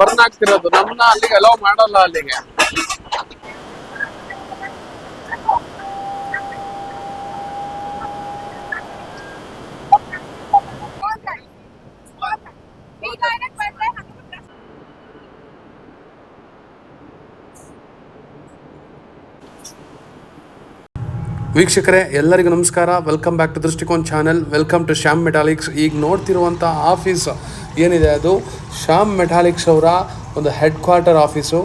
Burn ಆಗ್ತಿರೋದು ನಮ್ಮನ್ನ ಅಲ್ಲಿಗೆ ಅಲೋ ಮಾಡಲ್ಲ ಅಲ್ಲಿಗೆ. ವೀಕ್ಷಕರೇ, ಎಲ್ಲರಿಗೂ ನಮಸ್ಕಾರ. Welcome back to Drishtikon channel welcome to Shyam metallics ಈಗ ನೋಡ್ತಿರುವಂಥ ಆಫೀಸ್ ಏನಿದೆ ಅದು? ಶ್ಯಾಮ್ ಮೆಟಾಲಿಕ್ಸ್ ಅವರ ಒಂದು ಹೆಡ್ ಕ್ವಾರ್ಟರ್ ಆಫೀಸು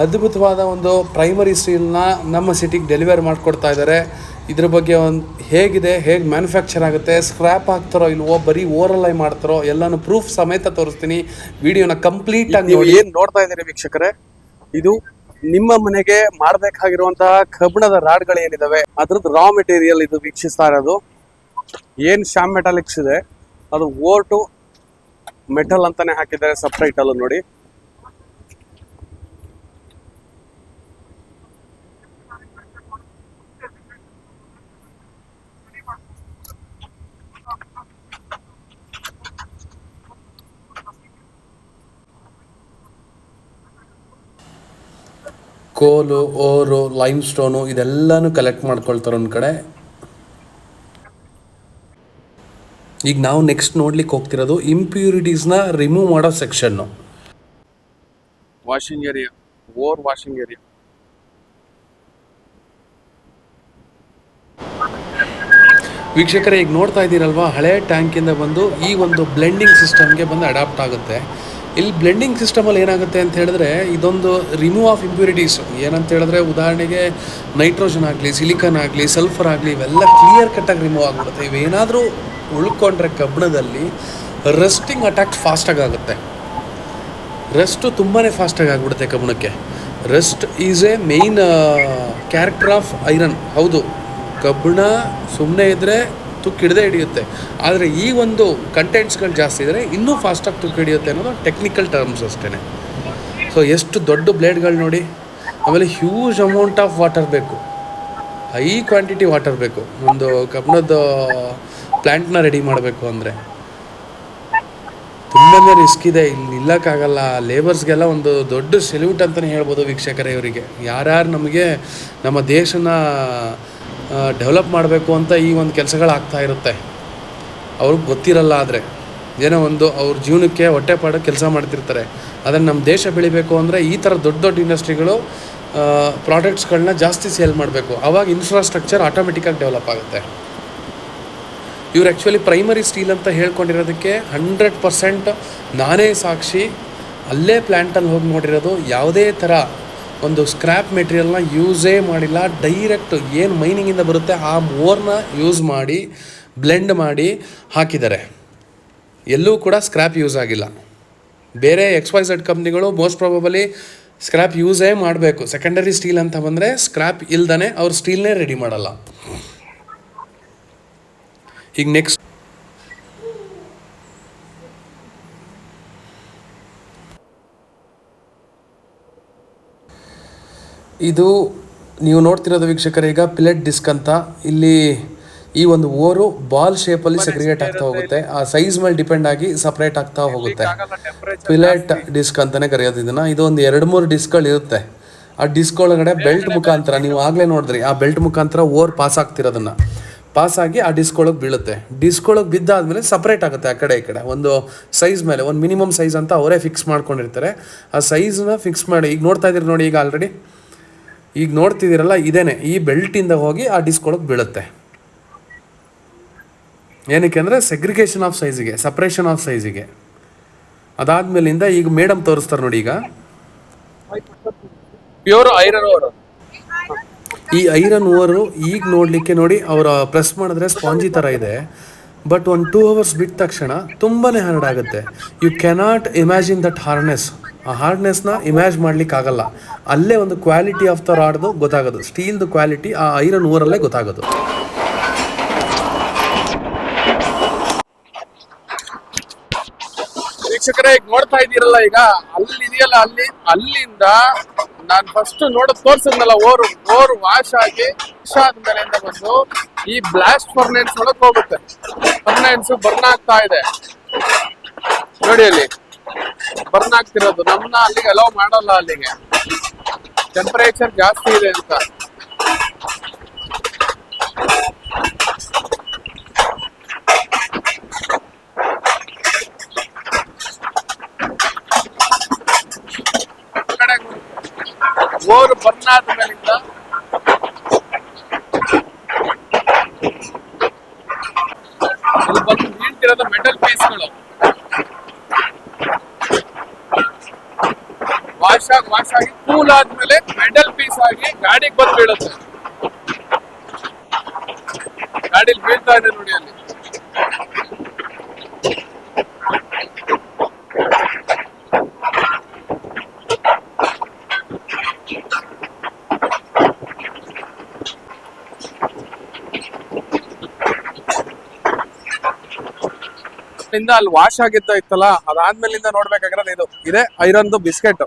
ಅದ್ಭುತವಾದ ಒಂದು ಪ್ರೈಮರಿ ಸ್ಟೀಲ್ನ ನಮ್ಮ ಸಿಟಿಗೆ ಡೆಲಿವರ್ ಮಾಡಿಕೊಡ್ತಾ ಇದ್ದಾರೆ ಇದ್ರ ಬಗ್ಗೆ ಒಂದು ಹೇಗಿದೆ? ಹೇಗೆ ಮ್ಯಾನುಫ್ಯಾಕ್ಚರ್ ಆಗುತ್ತೆ? ಸ್ಕ್ರ್ಯಾಪ್ ಆಗ್ತಾರೋ ಇಲ್ವೋ? ಬರೀ ಓವರಲ್ ಆಗಿ ಮಾಡ್ತಾರೋ? ಎಲ್ಲಾನು ಪ್ರೂಫ್ ಸಮೇತ ತೋರಿಸ್ತೀನಿ. ವಿಡಿಯೋನ ಕಂಪ್ಲೀಟ್ ಆಗಿ ನೀವು ಏನು ನೋಡ್ತಾ ಇದ್ದೀರಿ ವೀಕ್ಷಕರೇ? ಇದು ನಿಮ್ಮ ಮನೆಗೆ ಮಾಡಬೇಕಾಗಿರುವಂತಹ ಕಬ್ಬಿಣದ ರಾಡ್ಗಳು ಏನಿದಾವೆ? ಅದ್ರದ್ದು ರಾ ಮೆಟೀರಿಯಲ್ ಇದು ವೀಕ್ಷಿಸ್ತಾ ಇರೋದು. ಏನು ಶ್ಯಾಮ್ ಮೆಟಾಲಿಕ್ಸ್ ಇದೆ? ಅದು ಓರ್ ಟು ಮೆಟಲ್ ಅಂತಾನೆ ಹಾಕಿದ್ದಾರೆ ಸಬ್ ಅಲ್ಲೂ ನೋಡಿ. ಕೋಲು, ಓರು ಲೈಮ್ ಸ್ಟೋನು ಇದೆಲ್ಲನೂ ಕಲೆಕ್ಟ್ ಮಾಡ್ಕೊಳ್ತಾರೆ ಒಂದು ಕಡೆ. ಈಗ ನಾವು ನೆಕ್ಸ್ಟ್ ನೋಡ್ಲಿಕ್ಕೆ ಹೋಗ್ತಿರೋದು ಇಂಪ್ಯೂರಿಟೀಸ್ನ ರಿಮೂವ್ ಮಾಡೋ section washing area over washing area ವೀಕ್ಷಕರೇ ಈಗ ನೋಡ್ತಾ ಇದ್ದೀರಲ್ವಾ ಹಳೆ ಟ್ಯಾಂಕಿಂದ ಬಂದು ಈ ಒಂದು ಬ್ಲೆಂಡಿಂಗ್ ಸಿಸ್ಟಮ್ಗೆ ಬಂದು ಅಡಾಪ್ಟ್ ಆಗುತ್ತೆ. ಇಲ್ಲಿ ಬ್ಲೆಂಡಿಂಗ್ ಸಿಸ್ಟಮಲ್ಲಿ ಏನಾಗುತ್ತೆ ಅಂತ ಹೇಳಿದ್ರೆ ಇದೊಂದು ರಿಮೂವ್ ಆಫ್ ಇಂಪ್ಯೂರಿಟೀಸ್ ಏನಂತ ಹೇಳಿದ್ರೆ ಉದಾಹರಣೆಗೆ ನೈಟ್ರೋಜನ್ ಆಗಲಿ ಸಿಲಿಕಾನ್ ಆಗಲಿ ಸಲ್ಫರ್ ಆಗಲಿ ಇವೆಲ್ಲ ಕ್ಲಿಯರ್ ಕಟ್ಟಾಗಿ ರಿಮೂವ್ ಆಗಿಬಿಡುತ್ತೆ. ಇವೇನಾದರೂ ಉಳ್ಕೊಂಡ್ರೆ ಕಬ್ಬಿಣದಲ್ಲಿ ರೆಸ್ಟಿಂಗ್ ಅಟ್ಯಾಕ್ ಫಾಸ್ಟಾಗಿ ಆಗುತ್ತೆ. ರೆಸ್ಟು ತುಂಬಾ ಫಾಸ್ಟಾಗಿ ಆಗಿಬಿಡುತ್ತೆ ಕಬ್ಬಣಕ್ಕೆ rust is a main character of iron ಹೌದು. ಕಬ್ಬಣ ಸುಮ್ಮನೆ ಇದ್ದರೆ ತುಕ್ಕು ಹಿಡದೇ ಹಿಡಿಯುತ್ತೆ. ಆದರೆ ಈ ಒಂದು ಕಂಟೆಂಟ್ಸ್ಗಳು ಜಾಸ್ತಿ ಇದ್ದರೆ ಇನ್ನೂ ಫಾಸ್ಟಾಗಿ ತುಕ್ಕು ಹಿಡಿಯುತ್ತೆ ಅನ್ನೋದು ಟೆಕ್ನಿಕಲ್ ಟರ್ಮ್ಸ್ ಅಷ್ಟೇ ಸೊ ಎಷ್ಟು ದೊಡ್ಡ ಬ್ಲೇಡ್ಗಳು ನೋಡಿ. ಆಮೇಲೆ ಹ್ಯೂಜ್ ಅಮೌಂಟ್ ಆಫ್ ವಾಟರ್ ಬೇಕು. ಹೈ ಕ್ವಾಂಟಿಟಿ ವಾಟರ್ ಬೇಕು. ಒಂದು ಕಬ್ಬಣದ ಪ್ಲ್ಯಾಂಟ್ನ ರೆಡಿ ಮಾಡಬೇಕು ಅಂದರೆ. ತುಂಬಾ ರಿಸ್ಕ್ ಇದೆ, ಇಲ್ಲಿ ನಿಲ್ಲಕ್ಕಾಗಲ್ಲ. ಲೇಬರ್ಸ್ಗೆಲ್ಲ ಒಂದು ದೊಡ್ಡ ಸೆಲ್ಯೂಟ್ ಅಂತಲೇ ಹೇಳ್ಬೋದು ವೀಕ್ಷಕರೇ ಇವರಿಗೆ. ಯಾರ್ಯಾರು ನಮಗೆ ನಮ್ಮ ದೇಶನ ಡೆವಲಪ್ ಮಾಡಬೇಕು ಅಂತ ಈ ಒಂದು ಕೆಲಸಗಳು ಆಗ್ತಾ ಇರುತ್ತೆ. ಅವ್ರಿಗೆ ಗೊತ್ತಿರಲ್ಲ ಆದರೆ ಏನೋ ಒಂದು ಅವ್ರ ಜೀವನಕ್ಕೆ ಹೊಟ್ಟೆಪಾಡು ಕೆಲಸ ಮಾಡ್ತಿರ್ತಾರೆ. ಅದನ್ನು ನಮ್ಮ ದೇಶ ಬೆಳಿಬೇಕು ಅಂದರೆ ಈ ಥರ ದೊಡ್ಡ ದೊಡ್ಡ ಇಂಡಸ್ಟ್ರಿಗಳು ಪ್ರಾಡಕ್ಟ್ಸ್ಗಳನ್ನ ಜಾಸ್ತಿ ಸೇಲ್ ಮಾಡಬೇಕು. ಆವಾಗ ಇನ್ಫ್ರಾಸ್ಟ್ರಕ್ಚರ್ ಆಟೋಮೆಟಿಕ್ಕಾಗಿ ಡೆವಲಪ್ ಆಗುತ್ತೆ. ಇವ್ರು ಆ್ಯಕ್ಚುಲಿ ಪ್ರೈಮರಿ ಸ್ಟೀಲ್ ಅಂತ ಹೇಳ್ಕೊಂಡಿರೋದಕ್ಕೆ ಹಂಡ್ರೆಡ್ ಪರ್ಸೆಂಟ್ ನಾನೇ ಸಾಕ್ಷಿ. ಅಲ್ಲೇ ಪ್ಲ್ಯಾಂಟಲ್ಲಿ ಹೋಗಿ ನೋಡಿರೋದು ಯಾವುದೇ ಥರ ಒಂದು ಸ್ಕ್ರ್ಯಾಪ್ ಮೆಟೀರಿಯಲ್ನ ಯೂಸೇ ಮಾಡಿಲ್ಲ. ಡೈರೆಕ್ಟ್ ಏನು ಮೈನಿಂಗಿಂದ ಬರುತ್ತೆ ಆ ಮೋರ್ನ ಯೂಸ್ ಮಾಡಿ ಬ್ಲೆಂಡ್ ಮಾಡಿ ಹಾಕಿದ್ದಾರೆ. ಎಲ್ಲೂ ಕೂಡ ಸ್ಕ್ರ್ಯಾಪ್ ಯೂಸ್ ಆಗಿಲ್ಲ. ಬೇರೆ ಎಕ್ಸ್ ವೈ ಝೆಡ್ ಕಂಪ್ನಿಗಳು ಮೋಸ್ಟ್ ಪ್ರಾಬಬಲಿ ಸ್ಕ್ರ್ಯಾಪ್ ಯೂಸೇ ಮಾಡಬೇಕು. ಸೆಕೆಂಡರಿ ಸ್ಟೀಲ್ ಅಂತ ಬಂದರೆ ಸ್ಕ್ರ್ಯಾಪ್ ಇಲ್ದೇ ಅವ್ರು ಸ್ಟೀಲ್ನೇ ರೆಡಿ ಮಾಡಲ್ಲ. ಈಗ ನೆಕ್ಸ್ಟ್ ಇದು ನೀವು ನೋಡ್ತಿರೋದು ವೀಕ್ಷಕರೇ, ಈಗ ಪಿಲೆಟ್ ಡಿಸ್ಕ್ ಅಂತ. ಇಲ್ಲಿ ಈ ಒಂದು ಓರು ಬಾಲ್ ಶೇಪಲ್ಲಿ ಸೆಗ್ರಿಗೇಟ್ ಆಗ್ತಾ ಹೋಗುತ್ತೆ. ಆ ಸೈಜ್ ಮೇಲೆ ಡಿಪೆಂಡ್ ಆಗಿ ಸಪ್ರೇಟ್ ಆಗ್ತಾ ಹೋಗುತ್ತೆ. ಪಿಲೆಟ್ ಡಿಸ್ಕ್ ಅಂತಾನೆ ಕರೆಯೋದು ಇದು ಒಂದು ಎರಡು ಮೂರು ಡಿಸ್ಕ್ಗಳು ಇರುತ್ತೆ. ಆ ಡಿಸ್ಕ್ ಒಳಗಡೆ ಬೆಲ್ಟ್ ಮುಖಾಂತರ, ನೀವು ಆಗ್ಲೇ ನೋಡಿದ್ರಿ, ಆ ಬೆಲ್ಟ್ ಮುಖಾಂತರ ಓರ್ ಪಾಸ್ ಆಗ್ತಿರೋದನ್ನ. ಪಾಸ್ ಆಗಿ ಆ ಡಿಸ್ಕ್ ಒಳಗೆ ಬೀಳುತ್ತೆ. ಡಿಸ್ಕ್ ಒಳಗೆ ಬಿದ್ದಾದ್ಮೇಲೆ ಸಪ್ರೇಟ್ ಆಗುತ್ತೆ ಆ ಕಡೆ ಈ ಕಡೆ. ಒಂದು ಸೈಜ್ ಮೇಲೆ, ಒಂದು ಮಿನಿಮಮ್ ಸೈಜ್ ಅಂತ ಅವರೇ ಫಿಕ್ಸ್ ಮಾಡ್ಕೊಂಡಿರ್ತಾರೆ. ಆ ಸೈಜ್ನ ಫಿಕ್ಸ್ ಮಾಡಿ, ಈಗ ನೋಡ್ತಾ ಇದ್ದೀರಿ ನೋಡಿ ಈಗ ಆಲ್ರೆಡಿ ಈಗ ನೋಡ್ತಿದ್ದೀರಲ್ಲ, ಇದೇನೆ. ಈ ಬೆಲ್ಟಿಂದ ಹೋಗಿ ಆ ಡಿಸ್ಕ್ ಒಳಗೆ ಬೀಳುತ್ತೆ. ಏನಕ್ಕೆ ಅಂದರೆ ಸೆಗ್ರಿಗೇಷನ್ ಆಫ್ ಸೈಜಿಗೆ ಸಪ್ರೇಷನ್ ಆಫ್ ಸೈಜಿಗೆ ಅದಾದ್ಮೇಲಿಂದ ಈಗ ಮೇಡಮ್ ತೋರಿಸ್ತಾರೆ ನೋಡಿ ಈಗ. ಪ್ಯೂರ್ ಐರನ್ ಓರ್ ಈ ಐರನ್ ಓವರ್ ಈಗ ನೋಡಲಿಕ್ಕೆ ನೋಡಿ ಅವರ ಪ್ರೆಸ್ ಮಾಡಿದ್ರೆ ಸ್ಪಾಂಜಿ ಥರ ಇದೆ. ಬಟ್ ಒಂದು ಟೂ ಅವರ್ಸ್ ಬಿಟ್ಟ ತಕ್ಷಣ ತುಂಬಾ ಹಾರ್ಡ್ ಆಗುತ್ತೆ. You cannot imagine that hardness ಆ ಹಾರ್ಡ್ನೆಸ್ನ ಇಮ್ಯಾಜ್ ಮಾಡ್ಲಿಕ್ಕೆ ಆಗಲ್ಲ. ಅಲ್ಲೇ ಒಂದು ಕ್ವಾಲಿಟಿ ಆಫ್ ದ ರಾಡ್ದು ಗೊತ್ತಾಗೋದು ಸ್ಟೀಲ್ದು ಕ್ವಾಲಿಟಿ ಆ ಐರನ್ ಓವರಲ್ಲೇ ಗೊತ್ತಾಗೋದು. ವೀಕ್ಷಕರೇ ನೋಡ್ತಾ ಇದ್ದೀರಲ್ಲ, ಈಗ ಅಲ್ಲಿ ಇದೆಯಲ್ಲ ಅಲ್ಲಿ ಅಲ್ಲಿಂದ ನಾನ್ ಫಸ್ಟ್ ನೋಡ ತೋರ್ಸಿದ್ನಲ್ಲ, ಓರ್ ಓರ್ ವಾಶ್ ಆಗಿ ವಾಶ್ ಆದ್ಮೇಲೆಯಿಂದ ಬಂದು ಈ ಬ್ಲಾಸ್ಟ್ ಫರ್ನೆನ್ಸ್ ಒಳಗೆ ಹೋಗುತ್ತೆ. ಫರ್ನೆನ್ಸ್ ಬರ್ನ್ ಆಗ್ತಾ ಇದೆ. ನೋಡಿ ಅಲ್ಲಿ. ಬರ್ನ್ ಆಗ್ತಿರೋದು. ನಮ್ಮನ್ನ ಅಲ್ಲಿಗೆ ಅಲೋ ಮಾಡಲ್ಲ ಅಲ್ಲಿಗೆ. ಟೆಂಪರೇಚರ್ ಜಾಸ್ತಿ ಇದೆ ಅಂತ. ಆದ್ಮೇಲಿಂದ ಇಲ್ಲಿ ಬಂದು ಬೀಳ್ತಿರೋದು ಮೆಟಲ್ ಪೀಸ್ಗಳು ವಾಶ್ ಆಗಿ ವಾಶ್ ಆಗಿ ಕೂಲ್ ಆದ್ಮೇಲೆ ಮೆಟಲ್ ಪೀಸ್ ಆಗಿ ಗಾಡಿಗೆ ಬಂದು ಬೀಳುತ್ತೆ. ಗಾಡಿಲಿ ಬೀಳ್ತಾ ಇದೆ ನೋಡಿ ಅಲ್ಲಿ. ಇಂದ ಅಲ್ಲಿ ವಾಶ್ ಆಗಿದ್ದ ಇತ್ತಲ್ಲ, ಅದಾದ್ಮೇಲಿಂದ ನೋಡ್ಬೇಕಾಗಿರೋದು ಇದು, ಇದೆ ಐರನ್ದು ಬಿಸ್ಕೆಟ್.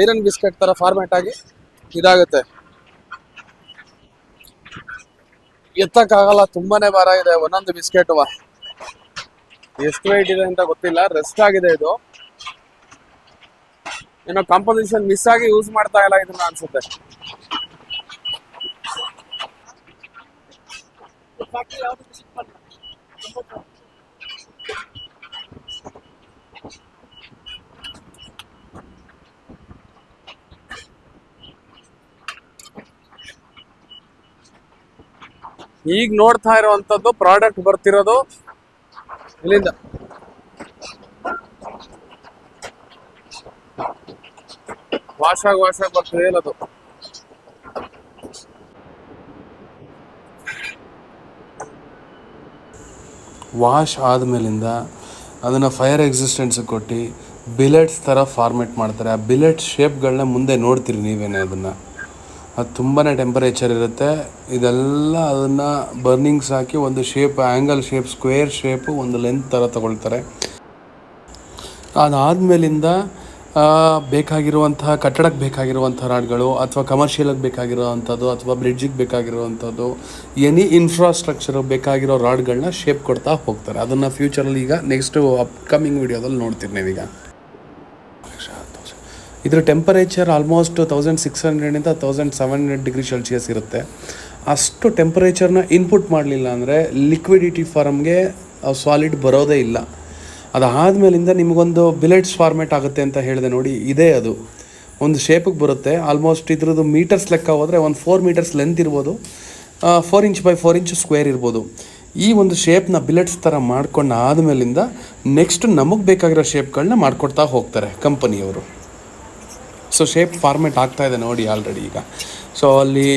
ಐರನ್ ಬಿಸ್ಕೆಟ್ ತರ ಫಾರ್ಮೆಟ್ ಆಗಿ ಇದಾಗುತ್ತೆ. ಎತ್ತಕ್ಕಾಗಲ್ಲ, ತುಂಬಾನೇ ಭಾರ ಇದೆ, ಒಂದೊಂದು ಬಿಸ್ಕೆಟ್ ಎಷ್ಟು ವೈಟ್ ಇದೆ ಅಂತ ಗೊತ್ತಿಲ್ಲ ರೆಸ್ಟ್ ಆಗಿದೆ ಇದು. ಏನೋ ಕಾಂಪೋಸಿಷನ್ ಮಿಸ್ ಆಗಿ ಯೂಸ್ ಮಾಡ್ತಾ ಇಲ್ಲ ಇದನ್ನ ಅನ್ಸುತ್ತೆ. ಈಗ ನೋಡ್ತಾ ಇರುವಂತದ್ದು ಪ್ರಾಡಕ್ಟ್ ಬರ್ತಿರೋದು ಇಲ್ಲಿಂದ. ವಾಶ್ ಆಗಿ ವಾಶ್ ಆಗಿ ಬರ್ತದೆ ಏನದು ವಾಶ್ ಆದಮೇಲಿಂದ ಅದನ್ನ ಫೈರ್ ಎಕ್ಸಿಸ್ಟೆನ್ಸ್ ಕೊಟ್ಟು ಬಿಲೆಟ್ಸ್ ತರ ಫಾರ್ಮೇಟ್ ಮಾಡ್ತಾರೆ. ಆ ಬಿಲೆಟ್ ಶೇಪ್ಗಳನ್ನ ಮುಂದೆ ನೋಡ್ತೀರಿ ನೀವೇನೆ ಅದನ್ನು. ಅದು ತುಂಬಾ ಟೆಂಪರೇಚರ್ ಇರುತ್ತೆ. ಇದೆಲ್ಲ ಅದನ್ನು ಬರ್ನಿಂಗ್ಸ್ ಹಾಕಿ ಒಂದು shape angle shape square shape ಒಂದು ಲೆಂತ್ ಥರ ತಗೊಳ್ತಾರೆ. ಅದಾದಮೇಲಿಂದ ಬೇಕಾಗಿರುವಂತಹ, ಕಟ್ಟಡಕ್ಕೆ ಬೇಕಾಗಿರುವಂಥ ರಾಡ್ಗಳು ಅಥವಾ ಕಮರ್ಷಿಯಲಿಗೆ ಬೇಕಾಗಿರುವಂಥದ್ದು ಅಥವಾ ಬ್ರಿಡ್ಜಿಗೆ ಬೇಕಾಗಿರುವಂಥದ್ದು ಎನಿ ಇನ್ಫ್ರಾಸ್ಟ್ರಕ್ಚರ್ ಬೇಕಾಗಿರೋ ರಾಡ್ಗಳನ್ನ ಶೇಪ್ ಕೊಡ್ತಾ ಹೋಗ್ತಾರೆ. ಅದನ್ನು ಫ್ಯೂಚರಲ್ಲಿ ಈಗ ನೆಕ್ಸ್ಟು ಅಪ್ಕಮಿಂಗ್ ವೀಡಿಯೋದಲ್ಲಿ ನೋಡ್ತೀರಿ ನೀವೀಗ. ಇದ್ರ temperature almost thousand six ಹಂಡ್ರೆಡಿಂದ thousand seven hundred degree celsius ಇರುತ್ತೆ. ಅಷ್ಟು ಟೆಂಪರೇಚರ್ನ ಇನ್ಪುಟ್ ಮಾಡಲಿಲ್ಲ ಅಂದರೆ ಲಿಕ್ವಿಡಿಟಿ ಫಾರ್ಮ್ಗೆ ಸಾಲಿಡ್ ಬರೋದೇ ಇಲ್ಲ. ಅದಾದಮೇಲಿಂದ ನಿಮಗೊಂದು ಬಿಲೆಟ್ಸ್ ಫಾರ್ಮೇಟ್ ಆಗುತ್ತೆ ಅಂತ ಹೇಳಿದೆ ನೋಡಿ, ಇದೇ ಅದು. ಒಂದು ಶೇಪಿಗೆ ಬರುತ್ತೆ ಆಲ್ಮೋಸ್ಟ್ ಇದ್ರದ್ದು ಮೀಟರ್ಸ್ ಲೆಕ್ಕ ಹೋದರೆ ಒಂದು ಫೋರ್ ಮೀಟರ್ಸ್ ಲೆಂತ್ ಇರ್ಬೋದು four inch by four inch square ಇರ್ಬೋದು. ಈ ಒಂದು ಶೇಪ್ನ ಬಿಲೆಟ್ಸ್ ಥರ ಮಾಡ್ಕೊಂಡು ಆದಮೇಲಿಂದ ನೆಕ್ಸ್ಟ್ ನಮಗೆ ಬೇಕಾಗಿರೋ ಶೇಪ್ಗಳನ್ನ ಮಾಡ್ಕೊಡ್ತಾ ಹೋಗ್ತಾರೆ ಕಂಪನಿಯವರು. ಸೊ ಶೇಪ್ ಫಾರ್ಮೇಟ್ ಆಗ್ತಾ ಇದೆ ನೋಡಿ ಆಲ್ರೆಡಿ ಈಗ. ಸೊ ಅಲ್ಲಿ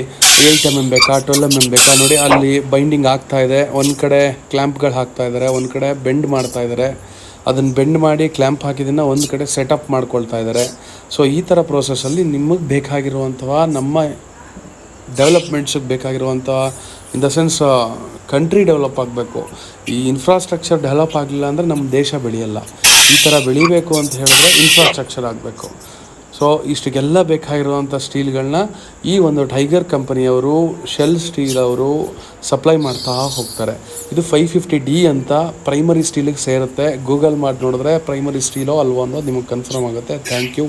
ಏಯ್ಟ್ ಎಂ ಎಂ ಬೇಕಾ ಟ್ವೆಲ್ ಎಂ ಎಂ ಬೇಕಾ ನೋಡಿ, ಅಲ್ಲಿ ಬೈಂಡಿಂಗ್ ಆಗ್ತಾ ಇದೆ. ಒಂದು ಕಡೆ ಕ್ಲ್ಯಾಂಪ್ಗಳು ಹಾಕ್ತಾ ಇದ್ದಾರೆ ಒಂದು ಕಡೆ ಬೆಂಡ್ ಮಾಡ್ತಾ ಇದ್ದಾರೆ ಅದನ್ನು ಬೆಂಡ್ ಮಾಡಿ ಕ್ಲ್ಯಾಂಪ್ ಹಾಕಿದ್ದನ್ನು ಒಂದು ಕಡೆ ಸೆಟಪ್ ಮಾಡ್ಕೊಳ್ತಾ ಇದ್ದಾರೆ ಸೊ ಈ ಥರ ಪ್ರೋಸೆಸ್ಸಲ್ಲಿ ನಿಮಗೆ ಬೇಕಾಗಿರುವಂಥ ನಮ್ಮ ಡೆವಲಪ್ಮೆಂಟ್ಸಿಗೆ ಬೇಕಾಗಿರುವಂಥ in the sense country develop ಆಗಬೇಕು. ಈ ಇನ್ಫ್ರಾಸ್ಟ್ರಕ್ಚರ್ ಡೆವಲಪ್ ಆಗಲಿಲ್ಲ ಅಂದರೆ ನಮ್ಮ ದೇಶ ಬೆಳೆಯಲ್ಲ. ಈ ಥರ ಬೆಳಿಬೇಕು ಅಂತ ಹೇಳಿದ್ರೆ ಇನ್ಫ್ರಾಸ್ಟ್ರಕ್ಚರ್ ಆಗಬೇಕು. ಸೊ ಇಷ್ಟಿಗೆಲ್ಲ ಬೇಕಾಗಿರುವಂಥ ಸ್ಟೀಲ್ಗಳನ್ನ ಈ ಒಂದು ಟೈಗರ್ ಕಂಪನಿಯವರು, ಶೆಲ್ ಸ್ಟೀಲ್ ಅವರು ಸಪ್ಲೈ ಮಾಡ್ತಾ ಹೋಗ್ತಾರೆ. ಇದು ಫೈವ್ ಫಿಫ್ಟಿ ಡಿ ಅಂತ ಪ್ರೈಮರಿ ಸ್ಟೀಲಿಗೆ ಸೇರುತ್ತೆ. ಗೂಗಲ್ ಮಾಡಿ ನೋಡಿದ್ರೆ ಪ್ರೈಮರಿ ಸ್ಟೀಲೋ ಅಲ್ವೋ ಅನ್ನೋದು ನಿಮಗೆ ಕನ್ಫರ್ಮ್ ಆಗುತ್ತೆ. Thank you.